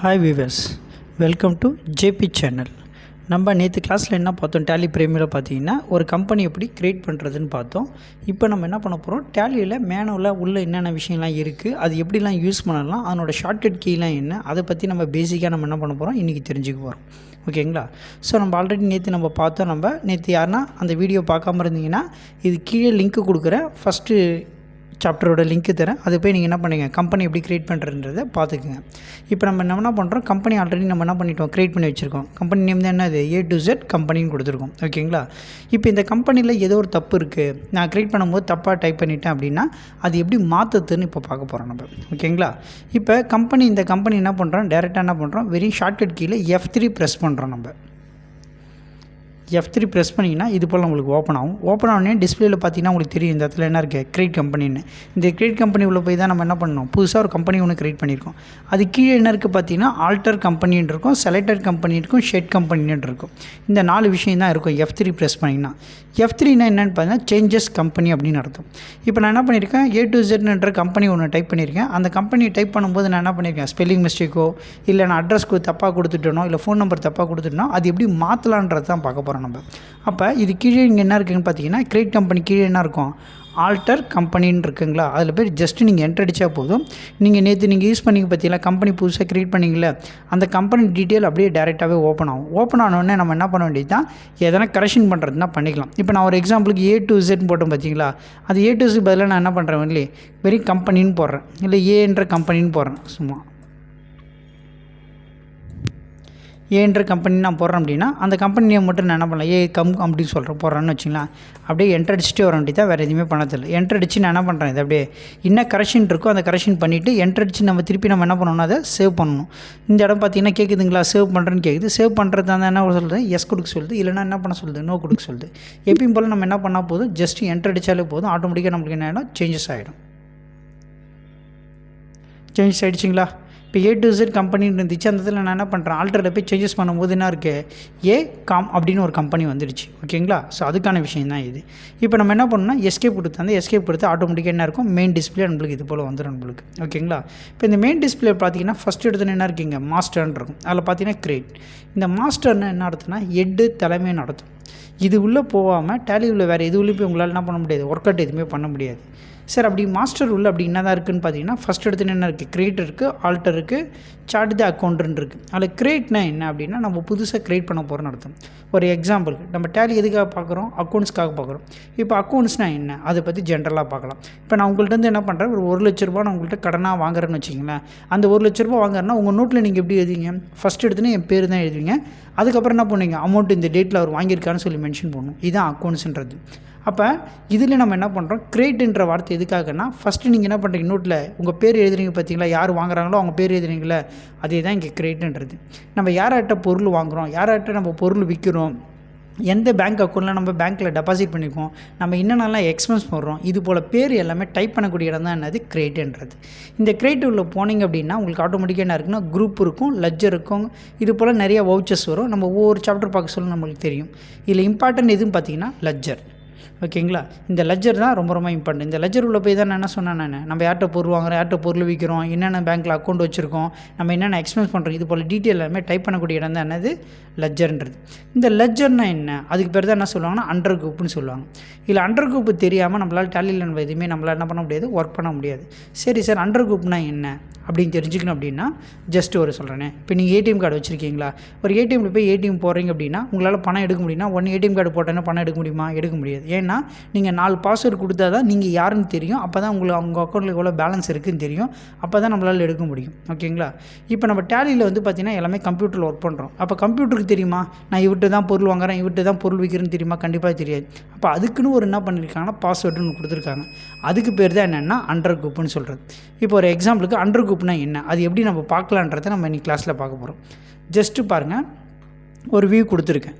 Hi viewers welcome to J P channel நம்ம நேற்று கிளாஸில் என்ன பார்த்தோம்? டேலி பிரேமியில் பார்த்தீங்கன்னா ஒரு கம்பெனி எப்படி க்ரியேட் பண்ணுறதுன்னு பார்த்தோம். இப்போ நம்ம என்ன பண்ண போகிறோம் டேலியில் மேனுவில் உள்ள என்னென்ன விஷயம்லாம் இருக்குது அது எப்படிலாம் யூஸ் பண்ணலாம் அதனோட ஷார்ட்கட் கீலாம் என்ன அதை பற்றி நம்ம பேசிக்காக நம்ம என்ன பண்ண போகிறோம் இன்றைக்கி தெரிஞ்சுக்க போகிறோம் ஓகேங்களா ஸோ நம்ம ஆல்ரெடி நேற்று நம்ம பார்த்தோம் நம்ம நேற்று யாருன்னா அந்த வீடியோ பார்க்காம இருந்தீங்கன்னா இது கீழே லிங்க்கு கொடுக்குறேன். ஃபஸ்ட்டு சாப்டரோட லிங்க்கு தரேன். அது போய் நீங்கள் என்ன பண்ணுங்க கம்பெனி எப்படி க்ரியேட் பண்ணுறன்றதை பார்த்துக்குங்க. இப்போ நம்ம என்ன பண்ணுறோம் கம்பெனி ஆல்ரெடி நம்ம என்ன பண்ணிட்டோம் க்ரியேட் பண்ணி வச்சுருக்கோம். கம்பெனி நேம் தான் என்னது? ஏ டு ஜெட் கம்பெனின்னு கொடுத்துருக்கோம். ஓகேங்களா இப்போ இந்த கம்பெனியில் ஏதோ ஒரு தப்பு இருக்குது நான் க்ரியேட் பண்ணும்போது தப்பாக டைப் பண்ணிட்டேன் அப்படின்னா அது எப்படி மாற்றுதுன்னு இப்போ பார்க்க போகிறோம் நம்ம. ஓகேங்களா இப்போ கம்பெனி இந்த கம்பெனி என்ன பண்ணுறோம் டேரெக்டாக என்ன பண்ணுறோம் வெறும் ஷார்ட்கட் கீழே எஃப் த்ரீ ப்ரெஸ் பண்ணுறோம் நம்ம. எஃப் த்ரீ ப்ரெஸ் பண்ணிங்கன்னா இது போல் உங்களுக்கு ஓப்பன் ஆகும். ஓப்பன் ஆனே டிஸ்பிளேல பார்த்தீங்கன்னா உங்களுக்கு தெரியும் இந்த இடத்துல என்ன இருக்குது கிரியேட் கம்பெனின்னு இந்த கிரியேட் கம்பெனி உள்ள போய் தான் நம்ம என்ன பண்ணணும்? புதுசாக ஒரு கம்பெனி ஒன்று கிரியேட் பண்ணியிருக்கோம். அது கீழே என்ன இருக்குது பார்த்தீங்கன்னா ஆல்டர் கம்பெனின்னு இருக்கும் செலக்டட் கம்பெனி இருக்கும் ஷெட் கம்பெனின்னு இருக்கும். இந்த நாலு விஷயம் தான் இருக்கும் எஃப் த்ரீ ப்ரெஸ் பண்ணிங்கன்னா. எஃப் த்ரீனா என்னென்னு பார்த்தீங்கன்னா சேஞ்சஸ் கம்பெனி அப்படின்னு அர்த்தம். இப்போ நான் என்ன பண்ணியிருக்கேன்? ஏ டு ஜெட்ன்ற கம்பெனி ஒன்று டைப் பண்ணியிருக்கேன். அந்த கம்பெனி டைப் பண்ணும்போது நான் என்ன பண்ணியிருக்கேன்? ஸ்பெல்லிங் மிஸ்டேக்கோ இல்லை நான் அட்ரஸ்க்கு தப்பாக கொடுத்துட்டேனோ இல்லை ஃபோன் நம்பர் தப்பாக கொடுத்துட்டேனோ அது எப்படி மாற்றலான்றது தான் பார்க்க போகிறோம் நம்ம. அப்போ இது கீழே இங்கே என்ன இருக்குதுன்னு பார்த்தீங்கன்னா கிரியேட் கம்பெனி கீழே என்ன இருக்கும்? ஆல்டர் கம்பெனின்னு இருக்குங்களா? அதில் போய் ஜஸ்ட்டு நீங்கள் என்ட்ரு அடித்தா போதும். நீங்கள் நேற்று நீங்கள் யூஸ் பண்ணிங்க பார்த்தீங்களா கம்பெனி புதுசாக க்ரியேட் பண்ணிங்களே அந்த கம்பெனி டீட்டெயில் அப்படியே டேரெக்டாகவே ஓப்பன் ஆகும். ஓப்பன் ஆனோடனே நம்ம என்ன பண்ண வேண்டியது தான் எதனா கரெக்ஷன் பண்ணுறதுனா பண்ணிக்கலாம். இப்போ நான் ஒரு எக்ஸாம்பிளுக்கு ஏ டு இசட்னு போட்டோம் பார்த்தீங்களா அது ஏ டு இசட் பதிலாக நான் என்ன பண்ணுறேன் இல்லையே வெறும் கம்பெனின்னு போடுறேன். இல்லை ஏன்ற கம்பெனின்னு போடுறேன் சும்மா. ஏன்ற கம்பெனி நான் போடுறேன் அப்படின்னா அந்த கம்பெனியை மட்டும் நான் என்ன பண்ணலாம்? ஏ கம் அப்படின்னு சொல்கிறேன் போடுறேன்னு வச்சுங்களேன். அப்படியே என்ட்ரு அடிச்சுட்டு வர வேண்டியது தான் வேறு எதுவுமே பண்ண தெரியல என்ட்ரு அடிச்சு நான் என்ன பண்ணுறேன் இது அப்படியே என்ன கரெக்ஷன் இருக்கோ அந்த கரெக்ஷன் பண்ணிவிட்டு என்ட்ரு அடிச்சு நம்ம திருப்பி நம்ம என்ன பண்ணணும்னா அதை சேவ் பண்ணணும். இந்த இடம் பார்த்தீங்கன்னா கேட்குதுங்களா சேவ் பண்ணுறேன்னு கேட்குது சேவ் பண்ணுறது தான் என்ன சொல்லுது எஸ் கொடுக்க சொல்லுது. இல்லைனா என்ன பண்ண சொல்லுது? நோ கொடுக்க சொல்லுது. எப்பயும் போல் நம்ம என்ன பண்ணால் போதும்? ஜஸ்ட் என்ட்ரு அடித்தாலே போதும். ஆட்டோமேட்டிக்காக நம்மளுக்கு என்ன ஆகிடும் சேஞ்சஸ் ஆகிடும் சேஞ்சஸ் ஆகிடுச்சிங்களா இப்போ ஏ டு இசட் கம்பெனின்னு இருந்துச்சு அந்த இதில் நான் என்ன பண்ணுறேன் ஆல்டரில் போய் சேஞ்சஸ் பண்ணும்போது என்ன இருக்குது ஏ காம் அப்படின்னு ஒரு கம்பெனி வந்துடுச்சு ஓகேங்களா? ஸோ அதுக்கான விஷயம் தான் இது. இப்போ நம்ம என்ன பண்ணோம்னா எஸ்கேப் கொடுத்து அந்த எஸ்கேப் கொடுத்து ஆட்டோமேட்டிக்காக என்ன இருக்கும்? மெயின் டிஸ்பிளே நம்மளுக்கு இது போல் வந்துடும் நம்மளுக்கு ஓகேங்களா? இப்போ இந்த மெயின் டிஸ்பிளே பார்த்தீங்கன்னா ஃபஸ்ட் எடுத்துன்னு என்ன இருக்கீங்க மாஸ்டர்னு இருக்கும். அதில் பார்த்தீங்கன்னா கிரேட் இந்த மாஸ்டர்னு என்ன நடத்துனா எட்டு தலைமை நடத்தும். இது உள்ளே போகாமல் டேலி உள்ள வேறு எது உள்ளே போய் உங்களால் என்ன பண்ண முடியாது ஒர்க் அவுட் எதுவுமே பண்ண முடியாது. சார் அப்படி மாஸ்டர் ரூல் அப்படி என்ன தான் இருக்குதுன்னு பார்த்தீங்கன்னா ஃபஸ்ட் எடுத்து என்ன இருக்குது கிரியேட் இருக்குது ஆல்டர் இருக்குது சார்ட் த அக்கௌண்ட்டுன்னு இருக்குது அதில் கிரியேட்னா என்ன அப்படின்னா நம்ம புதுசாக க்ரியேட் பண்ண போகிறோன்னு அர்த்தம். ஒரு எக்ஸாம்பிள் நம்ம டேலி எதுக்காக பார்க்குறோம்? அக்கௌண்ட்ஸ்க்காக பார்க்குறோம். இப்போ அக்கௌண்ட்ஸ்னால் என்ன? அதை பற்றி ஜென்ரலாக பார்க்கலாம். இப்போ நான் உங்கள்கிட்ட இருந்து என்ன பண்ணுறேன் ஒரு ஒரு லட்ச ரூபா நான் உங்கள்கிட்ட கடனாக வாங்குறேன்னு வச்சிங்களேன் அந்த ஒரு லட்ச ரூபா வாங்குறேன்னா உங்கள் நோட்டில் நீங்கள் எப்படி எழுதுவீங்க? ஃபஸ்ட் எடுத்துன்னு என் பேர் தான் எழுதுவீங்க. அதுக்கப்புறம் என்ன பண்ணுவீங்க? அமௌண்ட் இந்த டேட்டில் அவர் வாங்கியிருக்கான்னு சொல்லி மென்ஷன் பண்ணணும். இதுதான் அக்கௌண்ட்ஸ்ன்றது அப்போ இதில் நம்ம என்ன பண்ணுறோம் கிரேட்டுன்ற வார்த்தை எதுக்காகனா ஃபஸ்ட்டு நீங்கள் என்ன பண்ணுறீங்க நோட்டில் உங்கள் பேர் எழுதுறீங்க பார்த்தீங்களா யார் வாங்குறாங்களோ அவங்க பேர் எழுதுறீங்களே அதே தான் இங்கே கிரேட்டுன்றது நம்ம யார்கிட்ட பொருள் வாங்குகிறோம் யார்கிட்ட நம்ம பொருள் விற்கிறோம் எந்த பேங்க் அக்கௌண்ட்டில் நம்ம பேங்க்கில் டெபாசிட் பண்ணியிருக்கோம் நம்ம என்னென்னலாம் எக்ஸ்பென்ஸ் போடுறோம்? இது போல் பேர் எல்லாமே டைப் பண்ணக்கூடிய இடம் தான் என்னது? கிரேட்டுன்றது இந்த கிரேட் உள்ள போனீங்க அப்படின்னா உங்களுக்கு ஆட்டோமேட்டிக்காக என்ன இருக்குன்னா குரூப் இருக்கும் லெஜர் இருக்கும். இது போல் நிறைய வவுச்சர்ஸ் வரும். நம்ம ஒவ்வொரு சாப்டர் பார்க்க சொல்ல நம்மளுக்கு தெரியும். இதில் இம்பார்ட்டன்ட் எதுன்னு பார்த்தீங்கன்னா லெஜர் ஓகேங்களா? இந்த லெஜர் தான் ரொம்ப ரொம்ப இம்பார்ட்டன்ட் இந்த லெஜர் உள்ள போய் தான் நான் என்ன சொன்னேன் நான்? நம்ம யார்கிட்ட பொருள் வாங்குறோம் யார்கிட்ட பொருள் விற்கிறோம் என்னென்ன பேங்க்கில் அக்கௌண்ட் வச்சுருக்கோம் நம்ம என்னென்ன எக்ஸ்பென்ஸ் பண்ணுறோம் இது போல் டீட்டெயில் எல்லாமே டைப் பண்ணக்கூடிய இடம் தான் என்னது? லெஜர்ன்றது இந்த லெஜர்னால் என்ன? அதுக்கு பேர் தான் என்ன சொல்லுவாங்கன்னா அண்டர் குரூப்னு சொல்லுவாங்க. இல்லை அண்டர் குரூப் தெரியாமல் நம்மளால் டேலியில் நம்ம எதுவுமே நம்மளால் என்ன பண்ண முடியாது ஒர்க் பண்ண முடியாது. சரி சார் அண்டர் குரூப்னா என்ன? அப்படின்னு தெரிஞ்சுக்கணும் அப்படின்னா ஜஸ்ட் ஒரு சொல்கிறேனே இப்போ நீங்கள் ஏடிஎம் கார்டு வச்சுருக்கீங்களா? ஒரு ஏடிஎம்மில் போய் ஏடிஎம் போடுறீங்க அப்படின்னா உங்களால் பணம் எடுக்க முடியும்னா ஒன் ஏடிஎம் கார்டு போட்டோன்னா பணம் எடுக்க முடியுமா? எடுக்க முடியாது. ஏன்னா நீங்கள் நாலு பாஸ்வேர்டு கொடுத்தா தான் நீங்கள் யாருன்னு தெரியும். அப்போ தான் உங்களுக்கு அவங்க அக்கௌண்ட்டில் எவ்வளோ பேலன்ஸ் இருக்குதுன்னு தெரியும். அப்போ தான் நம்மளால் எடுக்க முடியும். ஓகேங்களா இப்போ நம்ம டேலியில் வந்து பார்த்திங்கன்னா எல்லாமே கம்ப்யூட்டரில் ஒர்க் பண்ணுறோம் அப்போ கம்ப்யூட்டருக்கு தெரியுமா? நான் இவர்கிட்ட தான் பொருள் வாங்குறேன் இவர்கிட்ட தான் பொருள் விற்கிறேன்னு தெரியுமா? கண்டிப்பாக தெரியாது. அப்போ அதுக்குன்னு ஒரு என்ன பண்ணியிருக்காங்கன்னா பாஸ்வேர்டுன்னு கொடுத்துருக்காங்க. அதுக்கு பேர் தான் என்னென்னா அண்டர் குரூப்னு சொல்கிறது இப்போ ஒரு எக்ஸாம்பிளுக்கு அண்டர் குரூப்னா என்ன? அது எப்படி நம்ம பார்க்கலான்றதை நம்ம இன்னைக்கு கிளாஸில் பார்க்க போகிறோம் ஜஸ்ட்டு பாருங்கள் ஒரு வியூ கொடுத்துருக்கேன்.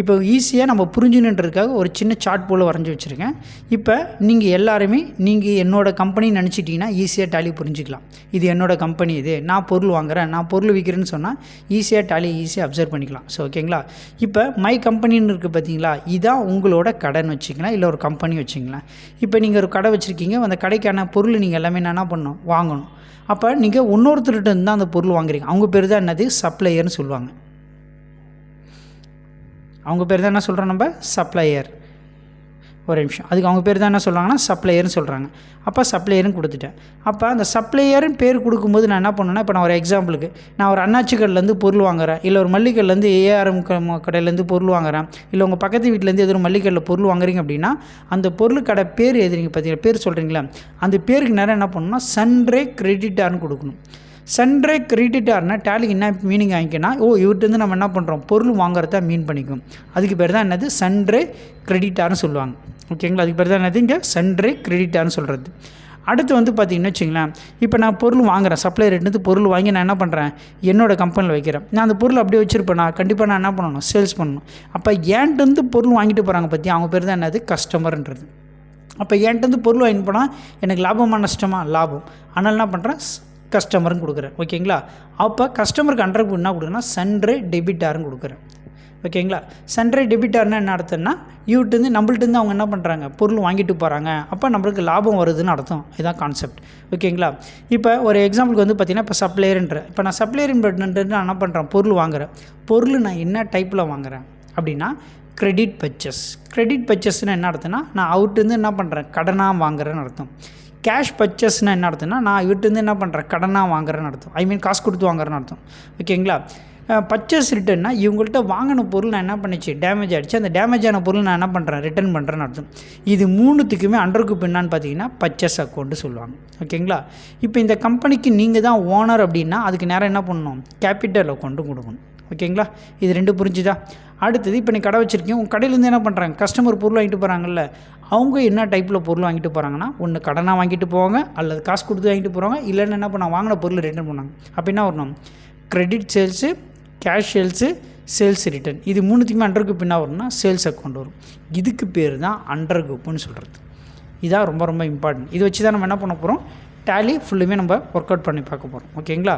இப்போ ஈஸியாக நம்ம புரிஞ்சுனுன்றதுக்காக ஒரு சின்ன சார்ட் போல் வரைஞ்சி வச்சுருக்கேன். இப்போ நீங்கள் எல்லாருமே நீங்கள் என்னோடய கம்பெனி நினச்சிட்டிங்கன்னா ஈஸியாக டேலி புரிஞ்சுக்கலாம். இது என்னோடய கம்பெனி இது. நான் பொருள் வாங்குறேன். நான் பொருள் விற்கிறேன்னு சொன்னால் ஈஸியாக டேலி ஈஸியாக அப்சர்வ் பண்ணிக்கலாம். ஸோ ஓகேங்களா இப்போ மை கம்பெனின்னு இருக்குது பார்த்தீங்களா? இதான் உங்களோட கடைன்னு வச்சிக்கலாம். இல்லை ஒரு கம்பெனி வச்சுங்களேன் இப்போ நீங்கள் ஒரு கடை வச்சுருக்கீங்க. அந்த கடைக்கான பொருள் நீங்கள் எல்லாமே என்ன பண்ணணும்? வாங்கணும். அப்போ நீங்கள் இன்னொருத்தர்கிட்ட இருந்தால் தான் அந்த பொருள் வாங்குறீங்க. அவங்க பேர் தான் என்னது? சப்ளையர்னு சொல்லுவாங்க. அவங்க பேர் தான் என்ன சொல்கிறோம் நம்ம? சப்ளையர் ஒரு நிமிஷம். அதுக்கு அவங்க பேர் தான் என்ன சொல்கிறாங்கன்னா சப்ளையர்னு சொல்கிறாங்க அப்போ சப்ளையர்னு கொடுத்துட்டேன். அப்போ அந்த சப்ளையர்னு பேர் கொடுக்கும்போது நான் என்ன பண்ணேன்னா இப்போ நான் ஒரு எக்ஸாம்பிளுக்கு நான் ஒரு அண்ணாச்சி கடையிலேருந்து பொருள் வாங்குறேன். இல்லை ஒரு மல்லிகைலேருந்து ஏஆர்எம் கடையிலேருந்து பொருள் வாங்குறேன். இல்லை உங்கள் பக்கத்து வீட்டிலேருந்து எதுவும் மல்லிகையில் பொருள் வாங்குறீங்க அப்படின்னா அந்த பொருள் கடை பேர் எதுறீங்க பார்த்தீங்களா பேர் சொல்கிறீங்களா அந்த பேருக்கு நேரம் என்ன பண்ணணும்னா சன்ரே கிரெடிட்டார்னு கொடுக்கணும். சன்ரே கிரெடிட்டார்னா டேலிக்கு என்ன மீனிங் ஆகிக்கன்னா ஓ இவர்கிட்டருந்து நம்ம என்ன பண்ணுறோம் பொருள் வாங்குறத மீன் பண்ணிக்கும். அதுக்கு பேர் தான் என்னது? சன்ரே கிரெடிட்டார்னு சொல்லுவாங்க. ஓகேங்களா அதுக்கு பேர் தான் என்னது இங்கே? சன்ரே கிரெடிட்டார்னு சொல்கிறது அடுத்து வந்து பார்த்தீங்கன்னு வச்சுங்களேன் இப்போ நான் பொருள் வாங்குறேன். சப்ளை இருந்து பொருள் வாங்கி நான் என்ன பண்ணுறேன் என்னோட கம்பெனியில் வைக்கிறேன். நான் அந்த பொருள் அப்படியே வச்சுருப்பேன்? நான் கண்டிப்பாக நான் என்ன பண்ணணும்? சேல்ஸ் பண்ணணும். அப்போ ஏன்ட்டு பொருள் வாங்கிட்டு போகிறாங்க பற்றி அவங்க பேர் தான் என்னது? கஸ்டமர்ன்றது அப்போ ஏன்ட்டு பொருள் வாங்கிட்டு போனால் எனக்கு லாபமாக நஷ்டமா? லாபம். ஆனால் என்ன பண்ணுறேன் கஸ்டமரும் கொடுக்குறேன். ஓகேங்களா? அப்போ கஸ்டமருக்கு அண்டர் என்ன கொடுக்குறேன்னா சன்ரே டெபிட்டாரும் கொடுக்குறேன். ஓகேங்களா? சன்ரே டெபிட்டார்னா என்ன அர்த்தம்னா இவர்கிட்டருந்து நம்மள்ட்டேருந்து அவங்க என்ன பண்ணுறாங்க பொருள் வாங்கிட்டு போகிறாங்க அப்போ நம்மளுக்கு லாபம் வருதுன்னு அர்த்தம். இதுதான் கான்செப்ட் ஓகேங்களா? இப்போ ஒரு எக்ஸாம்பிளுக்கு வந்து பார்த்திங்கன்னா இப்போ சப்ளையர்ன்ற இப்போ நான் சப்ளையர்ன்றது நான் என்ன பண்ணுறேன் பொருள் வாங்குறேன். பொருள் நான் என்ன டைப்பில் வாங்குறேன்? அப்படின்னா கிரெடிட் பர்ச்சஸ் கிரெடிட் பர்ச்சஸ்னால் என்ன அர்த்தம்னா நான் அவர்கிட்டருந்து என்ன பண்ணுறேன் கடனாக வாங்குறேன்னு அர்த்தம். கேஷ் பர்ச்சஸ்னால் என்ன அர்த்தம்னா நான் இவர்கிட்டருந்து என்ன பண்ணுறேன் கடனாக வாங்குறேன்னு அர்த்தம். ஐ மீன் காசு கொடுத்து வாங்குறேன்னு அர்த்தம். ஓகேங்களா பர்ச்சேஸ் ரிட்டர்ன்னா இவங்கள்ட்ட வாங்கின பொருள் நான் என்ன பண்ணிச்சு? டேமேஜ் ஆகிடுச்சு அந்த டேமேஜ் ஆன பொருள் நான் என்ன பண்ணுறேன் ரிட்டர்ன் பண்ணுறேன்னு அர்த்தம். இது மூணுத்துக்குமே அண்டருக்கு என்னன்னு பார்த்தீங்கன்னா பர்ச்சேஸ் அக்கௌண்ட்டு சொல்லுவாங்க. ஓகேங்களா இப்போ இந்த கம்பெனிக்கு நீங்கள் தான் ஓனர் அப்படின்னா அதுக்கு நேரம் என்ன பண்ணணும்? கேபிட்டல் அக்கௌண்ட்டும் கொடுக்கணும். ஓகேங்களா இது ரெண்டு புரிஞ்சுதா? அடுத்தது இப்போ நீ கடை வச்சுருக்கீங்க உங்கள் கடையிலேருந்து என்ன பண்ணுறாங்க கஸ்டமர் பொருள் வாங்கிட்டு போகிறாங்கல்ல அவங்க என்ன டைப்பில் பொருள் வாங்கிட்டு போகிறாங்கன்னா ஒன்று கடனாக வாங்கிட்டு போவாங்க அல்லது காசு கொடுத்து வாங்கிட்டு போகிறாங்க இல்லைன்னு என்ன பண்ண வாங்கின பொருள் ரிட்டர்ன் பண்ணாங்க அப்போ என்ன வரணும்? Credit sales cash sales sales return இது மூணுத்துக்குமே அண்டர் குரூப் என்ன வரும்னா சேல்ஸ் அக்கௌண்ட் வரும். இதுக்கு பேர் தான் அண்டர் குரூப்புன்னு சொல்கிறது இதான் ரொம்ப ரொம்ப இம்பார்ட்டன்ட் இதை வச்சு தான் நம்ம என்ன பண்ண போகிறோம் டேலி ஃபுல்லுமே நம்ம ஒர்க் அவுட் பண்ணி பார்க்க போகிறோம் ஓகேங்களா